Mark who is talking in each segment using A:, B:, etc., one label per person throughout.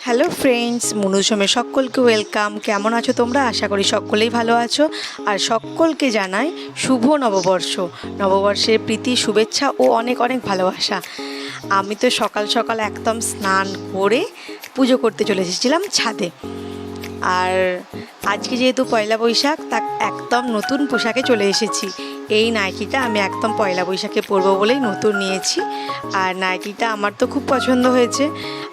A: Hello friends মনুসমে সকলকে welcome কেমন আছো তোমরা? আশা করি সকলেই ভালো আছো। আর সকলকে জানাই শুভ নববর্ষ। নববর্ষের প্রীতি, শুভেচ্ছা ও অনেক অনেক ভালোবাসা। আমি তো সকাল সকাল একদম স্নান করে পুজো করতে চলে এসেছিলাম ছাদে। আর আজকে যেহেতু পয়লা বৈশাখ তা একদম নতুন পোশাকে চলে এসেছি। এই নাইটিটা আমি একদম পয়লা বৈশাখে পরবো বলেই নতুন নিয়েছি। আর নাইটিটা আমার তো খুব পছন্দ হয়েছে।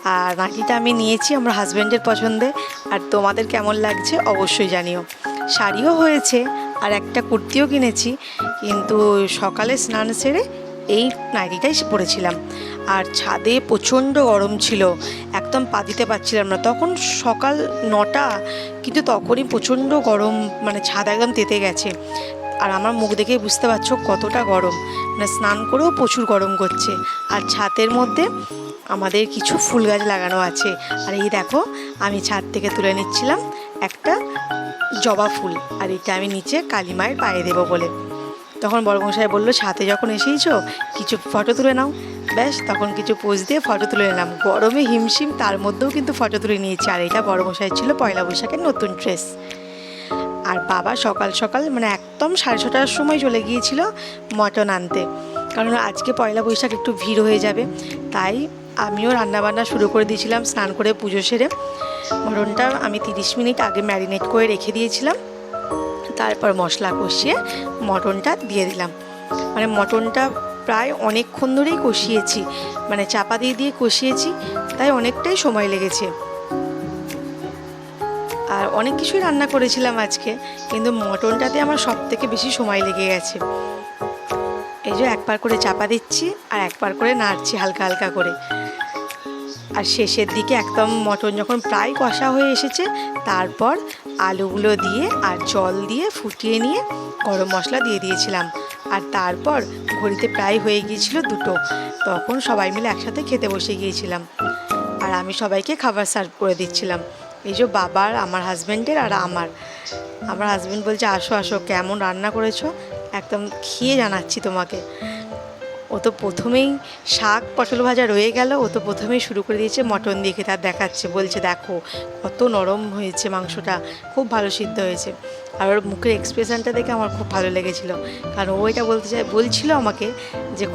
A: আর নাইটিটা আমি নিয়েছি আমার হাজব্যান্ডের পছন্দে। আর তোমাদের কেমন লাগছে অবশ্যই জানিও। শাড়িও হয়েছে আর একটা কুর্তিও কিনেছি। কিন্তু সকালে স্নান সেরে এই নাইটিটাই পরেছিলাম। আর ছাদে প্রচণ্ড গরম ছিল। একদম পা দিতে পারছিলাম না। তখন সকাল নটা, কিন্তু তখনই প্রচণ্ড গরম মানে ছাদ একদম তেতে গেছে। আর আমার মুখ দেখেই বুঝতে পারছ কতটা গরম। মানে স্নান করেও প্রচুর গরম করছে। আর ছাদের মধ্যে আমাদের কিছু ফুল গাছ লাগানো আছে। আর এই দেখো, আমি ছাদ থেকে তুলে নিচ্ছিলাম একটা জবা ফুল। আর এটা আমি নিচে কালী মায়ের পায়ে দেবো বলে। তখন বড়মশাই বলল, ছাদে যখন এসেইছো, কিছু ফটো তুলে নাও। ব্যাস, তখন কিছু পোজ দিয়ে ফটো তুলে নিলাম। গরমে হিমশিম, তার মধ্যেও কিন্তু ফটো তুলে নিয়েছি। আর এটা বড়মশাই ছিল পয়লা বৈশাখের নতুন ড্রেস আর বাবা সকাল সকাল মানে একদম সাড়ে ছটার সময় চলে গিয়েছিল মটন আনতে। কারণ আজকে পয়লা বৈশাখ একটু ভিড় হয়ে যাবে, তাই আমিও রান্নাবান্না শুরু করে দিয়েছিলাম, স্নান করে পুজো সেরে। মটনটা আমি তিরিশ মিনিট আগে ম্যারিনেট করে রেখে দিয়েছিলাম। তারপর মশলা কষিয়ে মটনটা দিয়ে দিলাম। মানে মটনটা প্রায় অনেকক্ষণ ধরেই কষিয়েছি মানে চাপা দিয়ে দিয়ে কষিয়েছি, তাই অনেকটাই সময় লেগেছে। আর অনেক কিছুই রান্না করেছিলাম আজকে, কিন্তু মটনটাতে আমার সব থেকে বেশি সময় লেগে গেছে। এই যে একবার করে চাপা দিচ্ছি আর একবার করে নাড়ছি হালকা হালকা করে। আর শেষের দিকে একদম মটন যখন প্রায় কষা হয়ে এসেছে, তারপর আলুগুলো দিয়ে আর জল দিয়ে ফুটিয়ে নিয়ে গরম মশলা দিয়ে দিয়েছিলাম। আর তারপর ঘড়িতে প্রায় হয়ে গিয়েছিল দুটো, তখন সবাই মিলে একসাথে খেতে বসে গিয়েছিলাম। আর আমি সবাইকে খাবার সার্ভ করে দিচ্ছিলাম। এই যে বাবার, আমার হাজব্যান্ডের আর আমার। আমার হাজব্যান্ড বলছে, আসো আসো, কেমন রান্না করেছ? একদম খেয়ে জানাচ্ছি তোমাকে। ও তো প্রথমেই শাক পটল ভাজা রয়ে গেল, ও তো প্রথমেই শুরু করে দিয়েছে মটন দিয়ে খেতে। দেখাচ্ছে, বলছে, দেখো, কত নরম হয়েছে মাংসটা, খুব ভালো সিদ্ধ হয়েছে। আর ওর মুখের এক্সপ্রেশনটা দেখে আমার খুব ভালো লেগেছিল। কারণ ও এটা বলতে চাই বলছিল আমাকে যে